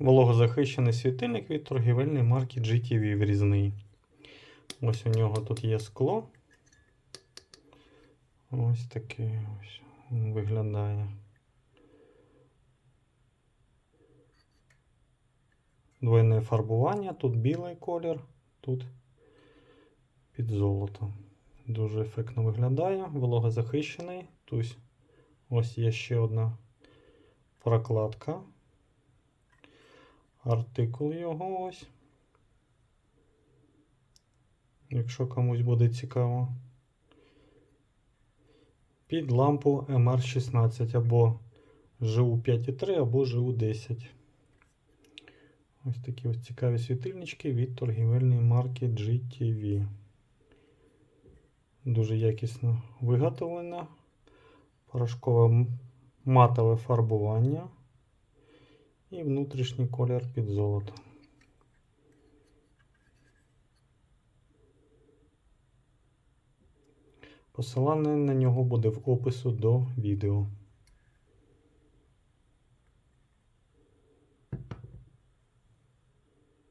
Вологозахищений світильник від торгівельної марки GTV врізний. Ось у нього тут є скло. Ось таке ось виглядає. Двойне фарбування, тут білий колір, тут під золото. Дуже ефектно виглядає, вологозахищений. Тут ось є ще одна прокладка. Артикул його ось. Якщо комусь буде цікаво. Під лампу MR16 або GU 5.3, або GU 10. Ось такі ось цікаві світильнички від торгівельної марки GTV. Дуже якісно виготовлена. Порошкове матове фарбування і внутрішній колір під золото. Посилання на нього буде в опису до відео.